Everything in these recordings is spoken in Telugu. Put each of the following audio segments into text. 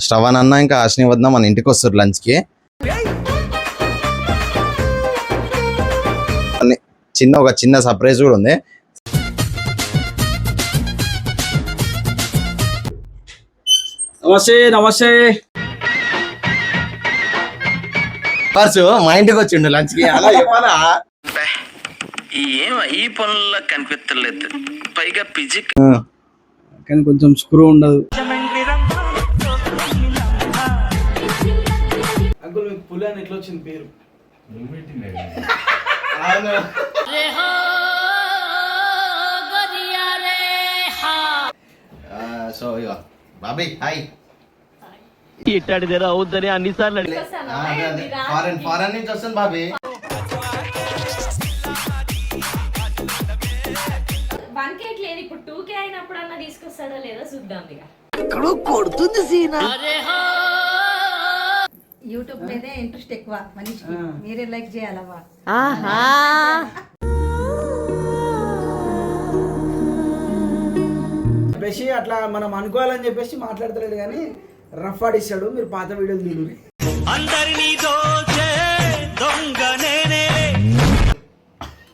శ్రవణ్ అన్న ఇంకా అశ్ని వద్ద మన ఇంటికి వస్తారు లంచ్కి చిన్న ఒక చిన్న సర్ప్రైజ్ కూడా ఉంది. నమస్తే నమస్తే. పర్సు మా ఇంటికి వచ్చిండు లంచ్కి అలా చెప్పాలా? ఏం ఈ పనుల్లో కనిపించలేదు పైగా పిజిక్ కానీ కొంచెం స్క్రూ ఉండదు. పులి అని ఎట్లా వచ్చింది పేరు? సో ఇగో బాబీ హాయ్. ఇట్టాడిదేరా అవుద్దని అన్నిసార్లు ఫారెన్ ఫారెన్ నుంచి వస్తుంది బాబీ. వన్ కే లేదు ఇప్పుడు టూ కే అయినప్పుడు అన్న తీసుకొస్తాడో లేదో చూద్దాం ఇక. యూట్యూబ్ మీదే ఇంట్రెస్ట్ ఎక్కువ మనిషికి. మీరే లైక్ చేయాలవ్వా? చెప్పేసి అట్లా మనం అనుకోవాలని చెప్పేసి మాట్లాడతలేడు కానీ రఫ్ ఆడిస్తాడు మీరు పాత వీడియోలు చూడు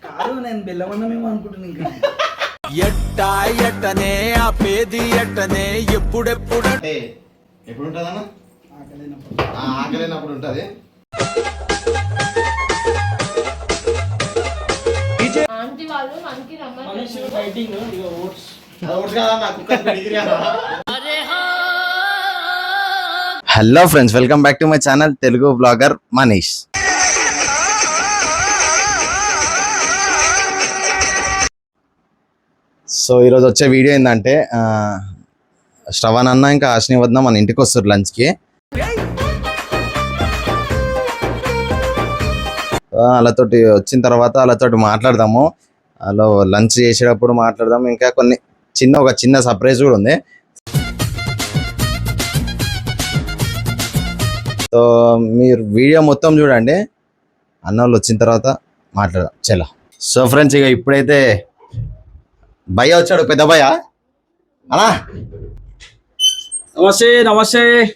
కాదు నేను బెల్లమన్నమేమో అనుకుంటున్నాను ఇంకా. ఎట్టా ఎట్టనే ఆ పేది ఎట్టనే ఎప్పుడెప్పుడు అంటే ఎప్పుడు ఉంటుంది అన్న ఆకలేనప్పుడు. ఉంటుంది. ఆంటీ వాళ్ళు మనకి రమ్మని మనిషి ఫైటింగ్ ఇక oats. Hello friends welcome back to my channel Telugu blogger Manish so ఈరోజు వచ్చే వీడియో ఏంటంటే శ్రవణ్ అన్న ఇంకా అశ్ని వద్ద మన ఇంటికి వస్తారు లంచ్కి. వాళ్ళతోటి వచ్చిన తర్వాత వాళ్ళతోటి మాట్లాడదాము. వాళ్ళు లంచ్ చేసేటప్పుడు మాట్లాడదాము. ఇంకా కొన్ని చిన్న ఒక చిన్న సర్ప్రైజ్ కూడా ఉంది. సో మీరు వీడియో మొత్తం చూడండి. అన్న వాళ్ళు వచ్చిన తర్వాత మాట్లాడదాం. చలో. సో ఫ్రెండ్స్ ఇక ఇప్పుడైతే భయ్య వచ్చాడు. పెద్ద భయ్య? అన్నా? నమస్తే నమస్తే.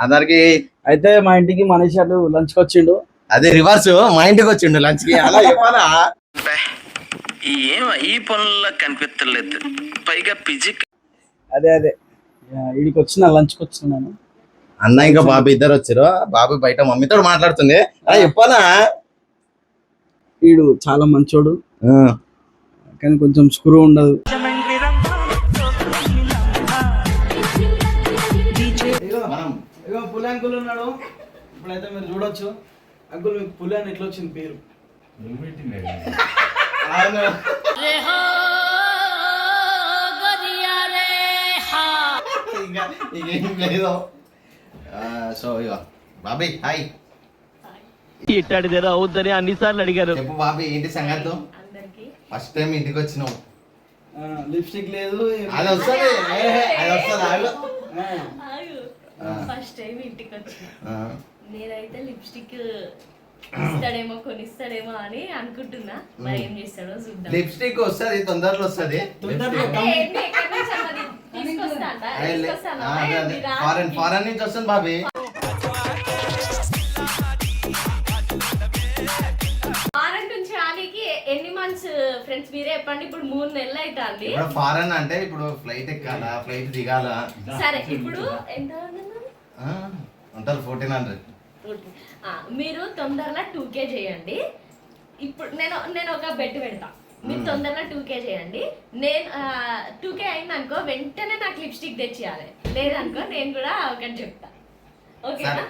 అందరికి అయితే మా ఇంటికి మనిషి అటు లంచ్కి వచ్చిండు. అదే రివర్స్ మా ఇంటికి వచ్చిండు లంచ్కి. అలా చెప్పాలా ఏం ఈ పనుల్లో కనిపించలేదు పైగా పిజిక్ అదే అదే. వీడికి వచ్చిన లంచ్కి వచ్చినాను అన్న ఇంకా బాబు ఇద్దరు వచ్చారు. బాబు బయట మమ్మీతో మాట్లాడుతుంది. అలా చెప్పాలా వీడు చాలా మంచోడు. ఆ, కానీ కొంచెం స్క్రూ ఉండదు. ఇప్పుడైతే మీరు చూడొచ్చు. అంకుల్ మీకు పులి అని ఎట్లా వచ్చింది పేరు? అవును. ఇంకా ఇంకేం లేదు. ఆ, సో ఇగో బాబీ హాయ్. అవుద్దని అన్నిసార్లు అడిగారు. చెప్పు బాబీ ఏంటి సంగతి అందరికి. ఫస్ట్ టైం ఇంటికి వచ్చినావు. లిప్స్టిక్ లేదు అది వస్తుంది. అది వస్తుంది. ఆగు. ఫస్ట్ టైం ఇంటికి వచ్చిన నేనైతే లిప్స్టిక్ ఇస్తాడేమో కొనిస్తాడేమో అని అనుకుంటున్నా. మరి ఏం చేస్తాడో చూద్దాం. లిప్స్టిక్ వస్తుంది తొందరలో వస్తుంది. ఫారెన్ ఫారెన్ నుంచి వస్తుంది బాబీ. ఫ్రెండ్స్ మీరే చెప్పండి ఇప్పుడు మూడు నెలలు అవుతుంది ఫారెన్ అంటే ఇప్పుడు ఫ్లైట్ ఎక్కాలా ఫ్లైట్ దిగాలా? సరే ఇప్పుడు ఎంత ఉంటారు ఫోర్టీన్. హండ్రెడ్ మీరు తొందరగా టూ కే చేయండి. ఇప్పుడు నేను నేను ఒక బెట్ పెడతా. మీరు తొందరగా టూ కే చేయండి. నేను టూ కే అయిందనుకో వెంటనే నాకు లిప్స్టిక్ తెచ్చియాలి. లేదనుకో నేను కూడా ఒకటి చెప్తా. ఓకేనా?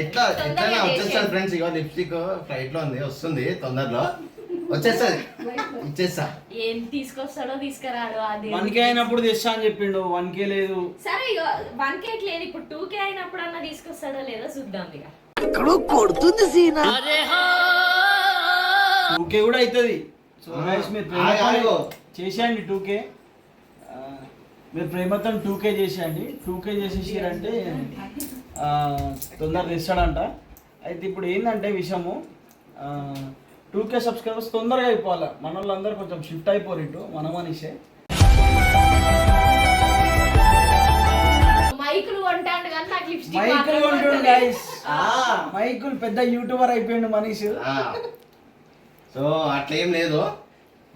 ఎట్లా ఎట్లా వచ్చేస్తాడు. ఫ్రెండ్స్ ఇగో లిప్స్టిక్ ఫ్లైట్లో ఉంది వస్తుంది తొందరలో. వచ్చేస్తుంది ఇచ్చేస్తా ఏం తీసుకొస్తాడో తీసుకురాడు అది వన్ కే అయినప్పుడు తెస్తా అని చెప్పిండు. వన్ కే లేదు. సరే ఇక వన్ కే లేదు ఇప్పుడు టూ కే అయినప్పుడు అన్న తీసుకొస్తాడో లేదో చూద్దాం ఇక టూ కే కూడా అవుతుంది సో guys, మీరు. ప్రేమతో చేసేయండి టూ కే. మీరు ప్రేమతో టూ కే చేసేయండి. టూ కే చేసేసారంటే తొందరగా తెస్తాడంట. అయితే ఇప్పుడు ఏంటంటే విషయము టూ కే సబ్స్క్రైబర్స్ తొందరగా అయిపోవాలి? మన వాళ్ళందరూ కొంచెం షిఫ్ట్ అయిపోరు ఇటు మన మనిషే మైకుల్ మైకుల్ పెద్ద యూట్యూబర్ అయిపోయిండు మనీష్. సో అట్లేం లేదు.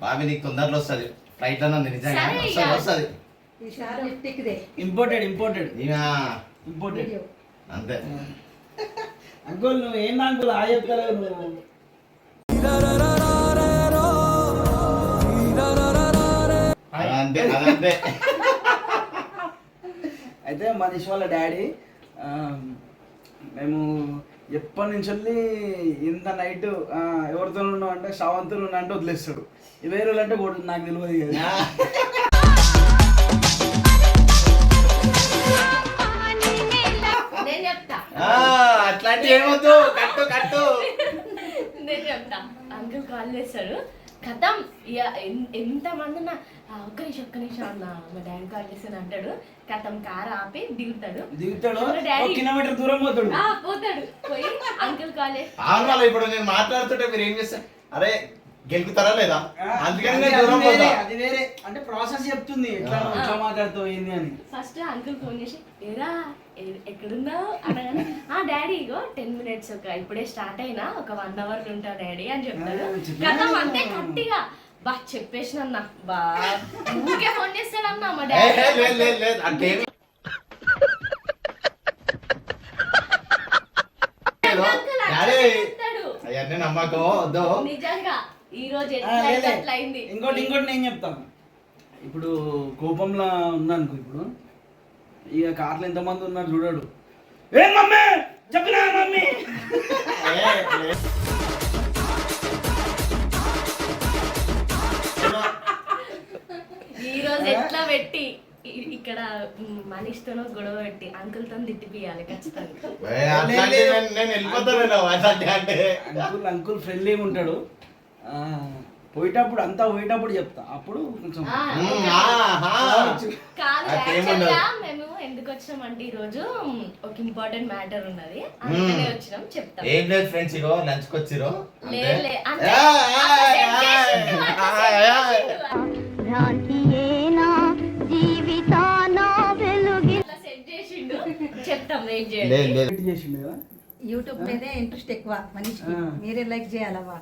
బాబీ నీకు తొందరలో వస్తుంది. ఫ్లైట్ అన్నది నిజంగా వస్తుంది. Important important important imported imported imported అంతే. అంకుల్ నువ్వు ఏం అంకుల్? ఆ చెప్తలేవు నువ్వు. అదంతే అదంతే. అయితే మనీష్ వాళ్ళ డాడీ మేము ఎప్పటి నుంచి వెళ్ళి ఇంత నైట్ ఎవరితో ఉన్నావు అంటే శ్రావంతులు ఉన్నా అంటే వదిలేస్తాడు. వేరే అంటే కొడు నాకు తెలియదు కదా అట్లాంటి ఏమొద్దు. కట్టు కట్టు. చెప్తా అంకుల్ కాల్ చేస్తాడు కథం ఎంతమంది "ఆ, ఒక్క నిమిషం ఒక్క నిమిషం అన్న మా డాడీ కాల్ చేస్తాను అంటాడు. కథం కార్ ఆపి దిగుతాడు. దిగుతాడు? కిలోమీటర్ దూరం పోతాడు. పోతాడు. పోయి అంకుల్ కాల్ చేసి అవును వాళ్ళ ఇప్పుడు నేను మాట్లాడుతుంటే మీరు ఏం చేస్తారు? అరే గెలుపుతారా లేదా అందుకని దూరం పోతా అది వేరే అంటే ప్రాసెస్ చెప్తుంది ఎట్లా ఎట్లా మాట్లాడుతావు ఏంది అని ఫస్ట్ అంకుల్ ఫోన్ చేసి ఏరా ఎక్కడున్నావు అనగానే ఆ డాడీ ఇగో టెన్ మినిట్స్ ఒక ఇప్పుడే స్టార్ట్ అయినా ఒక వన్ అవర్ ఉంటా డాడీ అని చెప్తాడు. కథం అంతే కట్టిగా బా చెప్పేసిన అన్న బా ఊరికే ఫోన్ చేస్తాడన్న మా డాడీ నమ్మకం వద్దు నిజంగా ఈ రోజు ఎట్లా అయింది ఇంకోటి ఇంకోటి నేను చెప్తాను ఇప్పుడు కోపంలో ఉన్నాను ఇప్పుడు. ఇక కార్లో ఎంతమంది ఉన్నారు చూడాడు. ఏ మమ్మీ! చెప్పినా మమ్మీ. ఈ రోజు ఎట్లా పెట్టి? ఇక్కడ మనీష్తోనో గొడవ పెట్టి అంకుల్తో తిట్టిపియాలి ఖచ్చితంగా అంకుల్ అంకుల్ ఫ్రెండ్లీగా ఉంటాడు. పోయేటప్పుడు అంతా పోయేటప్పుడు చెప్తా. అప్పుడు కొంచెం. కాదు అట్లేం యాక్చువల్ ఉండదు. గా మేము ఎందుకు వచ్చినాం అంటే ఈ రోజు ఒక ఇంపార్టెంట్ మ్యాటర్ ఉన్నది. అందుకనే వచ్చినాం చెప్తాం. ఏం లేదు ఫ్రెండ్స్ ఇగో లంచ్కి వచ్చిరో లే, లే, అంటే ఏ, అట్లా ఏ, set చేసిండు, ఏ, అట్లా ఏ, set ఏ. చేసిండు. భ్రాంతియేనా జీవితాన వెలుగి ఇట్లా సెట్ చేసిండు. చెప్తాం వెయిట్ చేయండి. చేసిండు కదా? యూట్యూబ్ మీదే ఇంట్రెస్ట్ ఎక్కువ మనిషికి. మీరే లైక్ చేయాలవ్వా?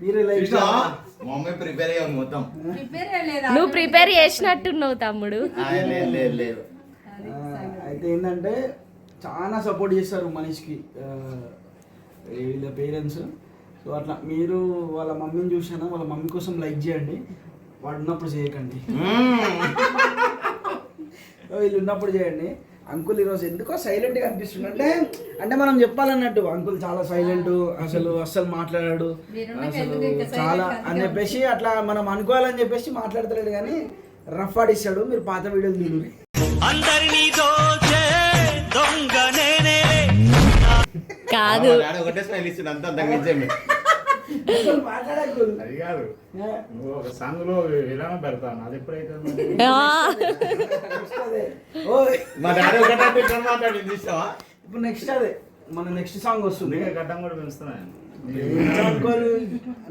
మీరే లైక్ మమ్మీ ప్రిపేర్ అయ్యాం మొత్తం. ప్రిపేర్ లేదా నువ్వు ప్రిపేర్ చేసినట్టున్నావు తమ్ముడు. లేదు లేదు లేదు. అయితే ఏంటంటే చాలా సపోర్ట్ చేస్తారు మనిషికి వీళ్ళ పేరెంట్స్. సో అట్లా మీరు వాళ్ళ మమ్మీని చూసినా వాళ్ళ మమ్మీ కోసం లైక్ చేయండి. వాడు ఉన్నప్పుడు చేయకండి వీళ్ళు ఉన్నప్పుడు చేయండి. అంకుల్ ఈరోజు ఎందుకో సైలెంట్గా అనిపిస్తుంది అంటే అంటే మనం చెప్పాలన్నట్టు అంకుల్ చాలా సైలెంట్ అసలు అస్సలు మాట్లాడాడు. అసలు చాలా అని చెప్పేసి అట్లా మనం అనుకోవాలని చెప్పేసి మాట్లాడతలేడు కానీ రఫ్ ఆడిస్తాడు. మీరు పాత వీడియోలు చూడండి నేనే. కాదు. అది కాదు. నువ్వు ఒక సాంగ్లో విరామ పెడతాను అది ఎప్పుడైతే మా డాడీ ఒకటే ఇప్పుడు నెక్స్ట్ అదే. మన నెక్స్ట్ సాంగ్ వస్తుంది. గడ్డం కూడా పెంచుతున్నాను అంకుల్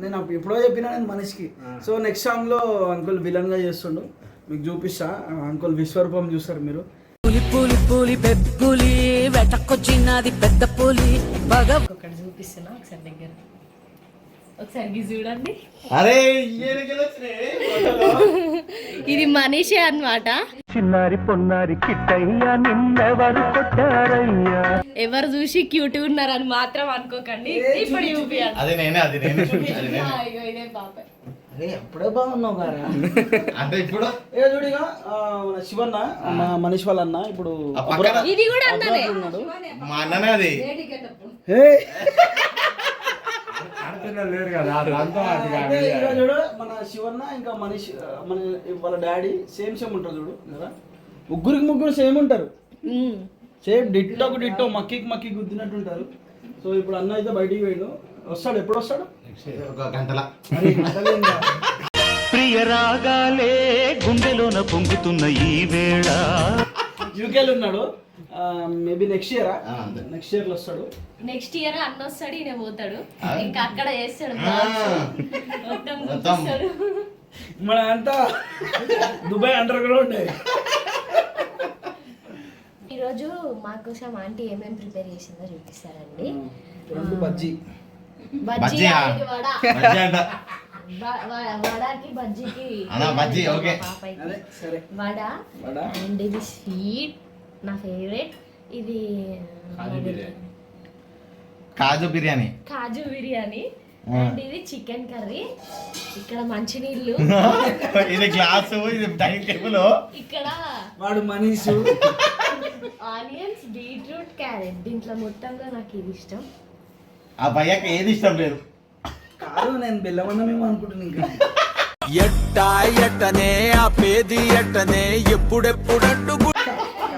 నేను ఎప్పుడో చెప్పినా నేను మనిషికి. సో నెక్స్ట్ సాంగ్లో అంకుల్ విలన్గా చేస్తుండు. మీకు చూపిస్తా. అంకుల్ విశ్వరూపం చూస్తారు మీరు. పులి పులి పులి పెప్పులి వెటకొచ్చినది పెద్ద పులి. భగ ఒకటి చూపిస్తున్నా ఒకసారి దగ్గర. ఒకసారి చూడండి. అరే. ఇది మనీషే అన్నమాట. చిన్నారి పొన్నారి కిట్టయ్యా నిన్నెవరు కొట్టారయ్యా? ఎవరు చూసి క్యూట్ ఉన్నారని మాత్రం అనుకోకండి. ఇప్పుడు చూపియండి అది నేనే అది నేనే అది నేనే. ఆ, ఇగో ఇదే పాప. అరే ఎప్పుడే బాగున్నావు గారా? అంటే ఇప్పుడు? ఏ చూడిగా మన శివన్న మా మనీష్ వాళ్ళ అన్న ఇప్పుడు ఇది కూడా అన్ననే. మా అన్ననే అది. ఆడపిల్లలు లేరు కదా దాంతో అది కాదు. అయితే ఈరోజు చూడు మన శివన్న ఇంకా మనీష్ మన వాళ్ళ డాడీ సేమ్ సేమ్ ఉంటారు చూడు కదా? ముగ్గురికి ముగ్గురు సేమ్ ఉంటారు. ఉమ్. సేమ్ డిట్టోకు డిట్టో మక్కికి మక్కి గుద్దినట్టు ఉంటారు. సో ఇప్పుడు అన్న అయితే బయటికి పోయిండు. వస్తాడు ఎప్పుడు వస్తాడు? ఒక గంటల. అరే గంటలేందా? ప్రియ రాగాలే గుండెలోన పొంగుతున్న ఈ వేళ. యూకేలో ఉన్నాడు. Maybe next year. నెక్స్ట్ ఇయర్లో వస్తాడు. నెక్స్ట్ ఇయర్ అన్న వస్తాడు ఈయన పోతాడు. ఇంకా అక్కడ చేస్తాడు. మొత్తం మన అంతా దుబాయ్ అండర్ గ్రౌండ్ ఈరోజు మా కోసం ఆంటీ ఏమేమి ప్రిపేర్ చేసిందో చూపిస్తారండి. రెండు బజ్జీ. బజ్జీ వడకి బజ్జీకి అలా బజ్జీ, ఓకే. పాపయ్యకి. అదే సరే. వడ వడ. అండ్ ఇది స్వీట్ నా ఫేవరెట్ ఇది కాజు బిర్యానీ. కాజు బిర్యానీ. అండ్ ఇది చికెన్ కర్రీ. ఇక్కడ మంచినీళ్ళు. ఇది గ్లాసు ఇది డైనింగ్ టేబుల్. ఇక్కడ వాడు మనీషు. Onions beetroot carrot. దీంట్లో మొత్తంలో నాకు ఇది ఇష్టం. ఆ భయ్యకి ఏది ఇష్టం లేదు. కాదు నేను బెల్లమన్నమేమో అనుకుంటున్నాను ఇంకా. ఎట్టా ఎట్టనే ఆ పేది ఎట్టనే ఎప్పుడెప్పుడంటూ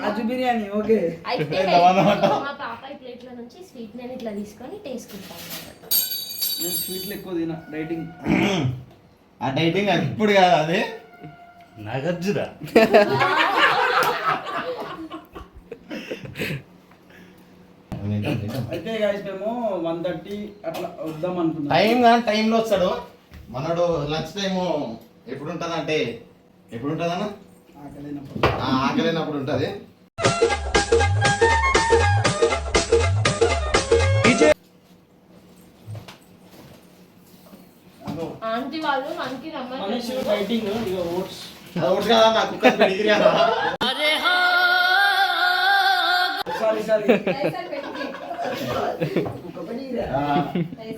కాజు బిర్యానీ ఓకే. అయితే మా పాపాయి ప్లేట్ల నుంచి స్వీట్ నేను ఇట్లా తీసుకొని టేస్ట్ అన్నమాట. నేను స్వీట్లు ఎక్కువ తిన డైటింగ్. ఆ డైటింగ్ అది ఇప్పుడు కాదు అది నాగార్జున. అయితే గాయస్ మేము వన్ థర్టీ అట్లా వద్దాం అనుకున్నాం. టైం కానీ టైంలో వస్తాడు. మనడు లంచ్ టైం ఎప్పుడు ఉంటుంది అంటే ఎప్పుడు ఉంటుంది అన్న ఆకలేనప్పుడు ఆకలినప్పుడు ఉంటుంది. ఆంటీ వాళ్ళు మనకి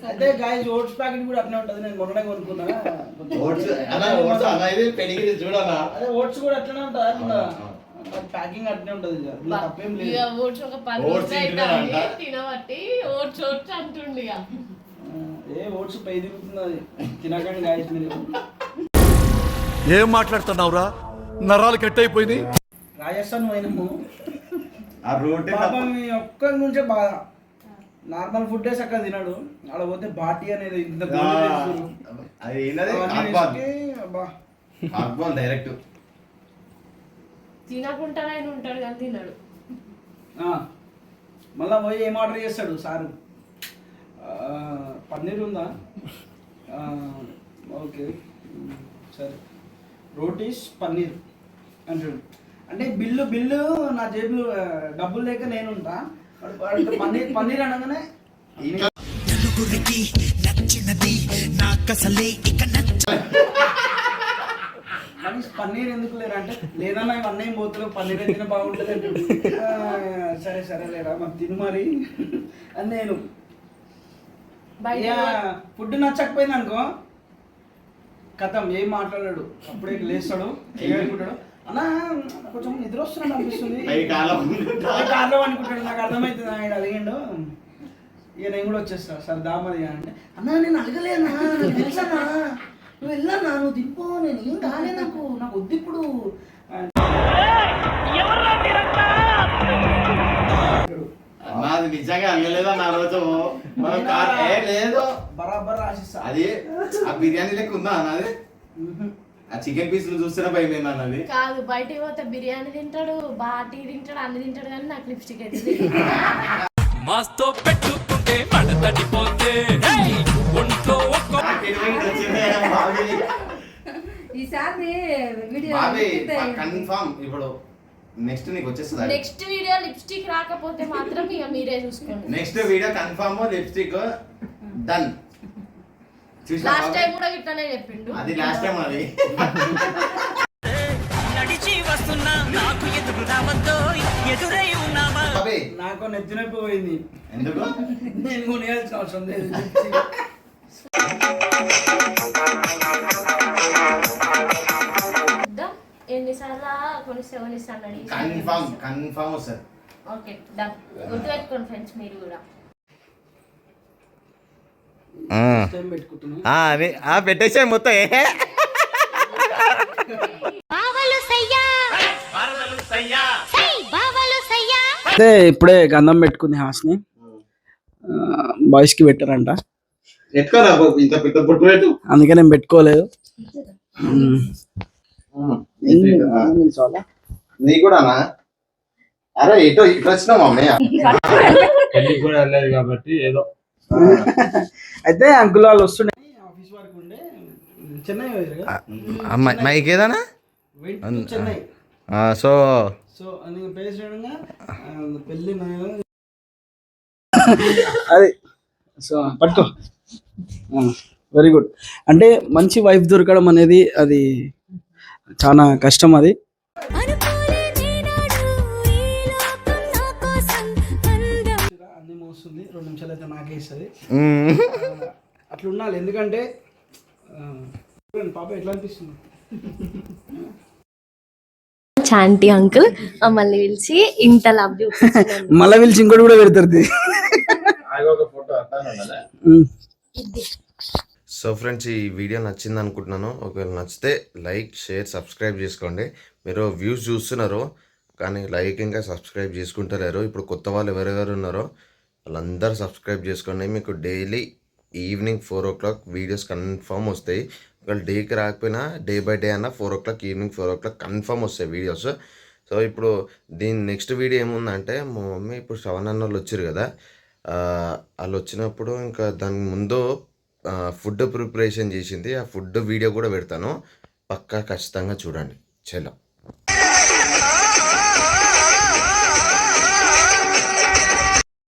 అది గాయస్ ఓట్స్. ప్యాకెట్ కూడా అట్లే ఉంటుంది నేను మొన్ననే కొనుక్కున్నా ఓట్స్ అన్న ఓట్స్ అన్న ఇది పెడిగిరి చూడన్నా. అదే ఓట్స్ కూడా అట్లనే ఉంటుంది ప్యాకింగ్ అట్లనే ఉంటుంది తప్పేం లేదు. ఓట్స్ ఒక పది ఓట్స్. తినబట్టి ఓట్స్ ఓట్స్ అంటుండు ఇక. ఆ, ఏ ఓట్స్ పై తిరుగుతుంది అది? తినకండి గాయస్ మీరు. ఏం మాట్లాడుతున్నావురా? నరాలు కట్ అయిపోయింది రాజస్థాన్ పోయినాము. ఆ రోటీ పాపం ఈ ఒక్క నుంచే బాగా. నార్మల్ ఫుడ్ చక్కగా తినడు. అక్కడ పోతే బాటి అనేది ఇంత. అది డైరెక్ట్. తినకుండా ఆయన ఉంటాడు కానీ తినడు. ఆ, మళ్ళా పోయి ఏం ఆర్డర్ చేస్తాడు సారు? ఆ, పన్నీర్ ఉందా? ఆ, ఓకే. సరే. రోటీస్ పన్నీర్ అంటాడు. అంటే బిల్లు బిల్లు నా జేబులో డబ్బులు లేక నేను పన్నీర్ పన్నీర్ అనగానే మనీష్ పన్నీర్ ఎందుకు లేరా అంటే లేదన్నా ఇవన్నీ ఏం పోతలేవు పన్నీర్ అయితే బాగుంటుంది అంటాడు ఆ, సరే సరే లేరా మాకు తిను మరి. అని నేను. ఫుడ్ నచ్చకపోయింది అనుకో. కథం ఏం మాట్లాడాడు? అప్పుడే లేస్తాడు ఏమనుకుంటాడు అన్నా కొంచెం నిద్ర వస్తున్నాడు అనిపిస్తుంది అనుకుంటాడు నాకు అర్థమవుతుంది ఆయన అడిగిండు. ఇక నేను కూడా వచ్చేస్తా సరే దామది అంటే అన్నా నేను అడగలేనా నాకు తెలుసన్నా నువ్వు వెళ్ళన్నా నువ్వు దింపు నేను ఏం కాలే నాకు. నాకు వద్దు ఇప్పుడు. నాది నిజంగా అల్లలేదా నా రోజు? మనం కార్ ఏ లేదు. బరాబర్ రాసిస్తా. అది ఆ బిర్యానీ లెక్క ఉందా అన్నది ఆ చికెన్ పీసులు చూస్తేనే భయం ఏంది అన్నది కాదు బయటికి పోతే బిర్యానీ తింటాడు బాటి తింటాడు అన్ని తింటాడు కానీ నాకు లిప్స్టిక్ అయితే. మాస్తో పెట్టుకుంటే మడతడిపోతే హేయ్! ఈసారి వీడియో కన్ఫామ్. ఇప్పుడు నెక్స్ట్ నీకు వచ్చేస్తుంది? నెక్స్ట్ వీడియో లిప్స్టిక్ రాకపోతే మాత్రం ఇక మీరే చూసుకోండి. Next video confirm lipstick done. Last time కూడా ఇట్లానే చెప్పిండు. అది లాస్ట్ టైం అది. నడిచి వస్తున్నా నాకు ఎదురు రావద్దో ఎదురై ఉన్నావా? నాకు నెత్తినొప్పి పోయింది. ఎందుకు? నేను కొనేయాల్సిన అవసరం లేదు ఎన్నిసార్లు కొనిస్తే కొనిస్తాను కన్ఫామ్ కన్ఫామ్ వస్తుంది ఓకే డన్ గుర్తుపెట్టుకోండి ఫ్రెండ్స్ మీరు కూడా. టైం పెట్టుకుంటున్నా. అది పెట్టేసే మొత్తం. బావలు సయ్యా. సై బావలు సయ్యా. అయితే ఇప్పుడే గంధం పెట్టుకుంది హాస్ని. బాయ్స్కి పెట్టారంట. అందుకే నేను పెట్టుకోలేదు. నీ కూడానా అరే ఇటు ఇటు వచ్చినావు మమ్మీ పెళ్ళికి కూడా వెళ్ళలేదు కాబట్టి ఏదో. అయితే అంకుల్ వాళ్ళు వస్తుండే. ఆఫీస్ వరకు ఉండే. Chennai mike to Chennai. So so పెళ్ళి అది సో పట్టుకో. వెరీ గుడ్ అంటే మంచి వైఫ్ దొరకడం అనేది అది చాలా కష్టం అది. మోస్తుంది రెండు నిమిషాలు అయితే నాకే ఇస్తుంది అట్లా ఉండాలి. ఎందుకంటే పాప ఎట్లా అనిపిస్తుంది? చాంటీ అంకుల్ మమ్మల్ని పిలిచి ఇంత లవ్. మళ్ళీ పిలిచి ఇంకోటి కూడా పెడతారు. ఇది. సో ఫ్రెండ్స్ ఈ వీడియో నచ్చింది అనుకుంటున్నాను ఒకవేళ నచ్చితే లైక్ షేర్ సబ్స్క్రైబ్ చేసుకోండి. మీరు వ్యూస్ చూస్తున్నారు కానీ లైక్ ఇంకా సబ్స్క్రైబ్ చేసుకుంటలేరు. ఇప్పుడు కొత్త వాళ్ళు ఎవరెవరు ఉన్నారో వాళ్ళందరూ సబ్స్క్రైబ్ చేసుకోండి. మీకు daily evening four o'clock videos confirm వస్తాయి. ఒకవేళ డేకి రాకపోయినా డే బై డే అన్న four o'clock evening four o'clock confirm వస్తాయి వీడియోస్. సో ఇప్పుడు దీని నెక్స్ట్ వీడియో ఏముందంటే మా మమ్మీ ఇప్పుడు సెవెన్ అన్న వచ్చారు కదా వాళ్ళు వచ్చినప్పుడు ఇంకా దాని ముందు ఫుడ్ ప్రిపరేషన్ చేసింది. ఆ ఫుడ్ వీడియో కూడా పెడతాను. పక్కా ఖచ్చితంగా చూడండి. చలో.